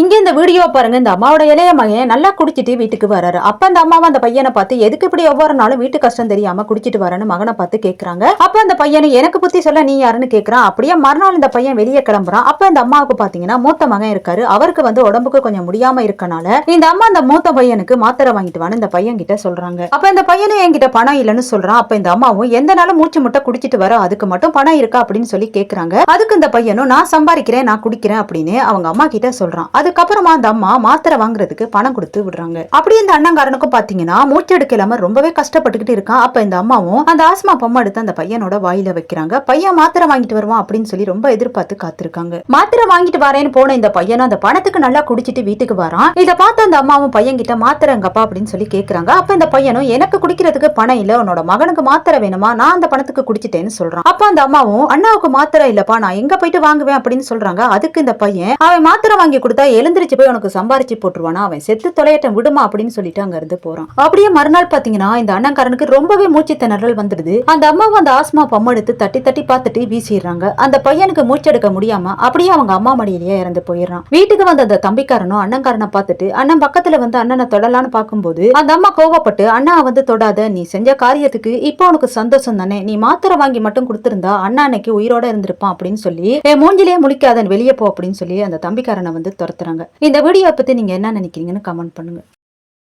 இங்க இந்த வீடியோ பாருங்க. இந்த அம்மாவோட இளைய மகன் நல்லா குடிச்சிட்டு வீட்டுக்கு வராரு. அப்ப அந்த அம்மாவை அந்த பையனை பார்த்து எதுக்கு இப்படி ஒவ்வொரு நாளும் வீட்டு கஷ்டம் தெரியாம குடிச்சிட்டு வரேன்னு மகனை பார்த்து கேக்குறாங்க. அப்ப அந்த பையனை எனக்கு புத்தி சொல்ல நீ யாருன்னு கேக்குறான். அப்படியே மறுநாள் இந்த பையன் வெளியே கிளம்புறான். அப்ப இந்த அம்மாவுக்கு பாத்தீங்கன்னா மூத்த மகன் இருக்காரு. அவருக்கு வந்து உடம்புக்கு கொஞ்சம் முடியாம இருக்கனால இந்த அம்மா அந்த மூத்த பையனுக்கு மாத்திரை வாங்கிட்டு வான்னு இந்த பையன் கிட்ட சொல்றாங்க. அப்ப இந்த பையனும் என்கிட்ட பணம் இல்லைன்னு சொல்றான். அப்ப இந்த அம்மாவும் எந்த நாளும் மூச்சு முட்டை குடிச்சிட்டு வர அதுக்கு மட்டும் பணம் இருக்கா? அப்படின்னு சொல்லி கேக்குறாங்க. அதுக்கு இந்த பையனும் நான் சம்பாதிக்கிறேன் நான் குடிக்கிறேன் அப்படின்னு அவங்க அம்மா கிட்ட சொல்றான். அதுக்கப்புறமா அந்த அம்மா மாத்திரை வாங்குறதுக்கு பணம் கொடுத்து விடுறாங்க. அப்படி இந்த அண்ணங்காரனுக்கும் பாத்தீங்கன்னா மூச்செடுக்க இல்லாம ரொம்பவே கஷ்டப்பட்டுக்கிட்டு இருக்கான். அப்ப இந்த அம்மாவும் அந்த ஆஸ்மா பொம்மை எடுத்து அந்த பையனோட வாயில வைக்கிறாங்க. பையன் மாத்திரை வாங்கிட்டு வருவான் அப்படின்னு சொல்லி ரொம்ப எதிர்பார்த்து காத்திருக்காங்க. மாத்திரை வாங்கிட்டு வரேன்னு போன இந்த பையனும் அந்த பணத்துக்கு நல்லா குடிச்சிட்டு வீட்டுக்கு வரான். இதை பார்த்து அந்த அம்மாவும் பையன் கிட்ட மாத்திரை எங்கப்பா அப்படின்னு சொல்லி கேக்குறாங்க. அப்ப இந்த பையனும் எனக்கு குடிக்கிறதுக்கு பணம் இல்ல. உன்னோட மகனுக்கு மாத்திரை வேணுமா? நான் அந்த பணத்துக்கு குடிச்சிட்டேன்னு சொல்றான். அப்ப அந்த அம்மாவும் அண்ணாவுக்கு மாத்திரை இல்லப்பா. நான் எங்க போயிட்டு வாங்குவேன்? அப்படின்னு சொல்றாங்க. அதுக்கு இந்த பையன் அவன் மாத்திரை வாங்கி கொடுத்தா எழுந்திரிச்சு போய் உனக்கு சம்பாரிச்சு போட்டுருவானா? அவன் செத்து தொலையட்டம் விடுமா அப்படின்னு சொல்லிட்டு அங்க இருந்து போறான். அப்படியே மறுநாள் பாத்தீங்கன்னா இந்த அண்ணன்காரனுக்கு ரொம்பவே மூச்சு திணறல் வந்துடுது. அந்த அம்மாவும் அந்த ஆஸ்மா பம்மை எடுத்து தட்டி தட்டி பார்த்துட்டு வீசிடுறாங்க. அந்த பையனுக்கு மூச்செடுக்க முடியாம அப்படியே அவங்க அம்மா மடியிலேயே இறந்து போயிடுறான். வீட்டுக்கு வந்த அந்த தம்பிக்காரனும் அண்ணன்காரனை பார்த்துட்டு அண்ணன் பக்கத்துல வந்து அண்ணனை தொடலான்னு பார்க்கும்போது அந்த அம்மா கோவப்பட்டு அண்ணா வந்து தொடாத நீ செஞ்ச காரியத்துக்கு இப்போ உனக்கு சந்தோஷம் தானே? நீ மாத்திரை வாங்கி மட்டும் கொடுத்திருந்தா அண்ணா அன்னைக்கு உயிரோட இருந்திருப்பான் அப்படின்னு சொல்லி என் மூஞ்சிலேயே முழிக்காதன் வெளியே போ அப்படின்னு சொல்லி அந்த தம்பிக்காரனை வந்து பயன்படுத்துறாங்க. இந்த வீடியோ பத்தி நீங்க என்ன நினைக்கிறீங்கன்னு கமெண்ட் பண்ணுங்க.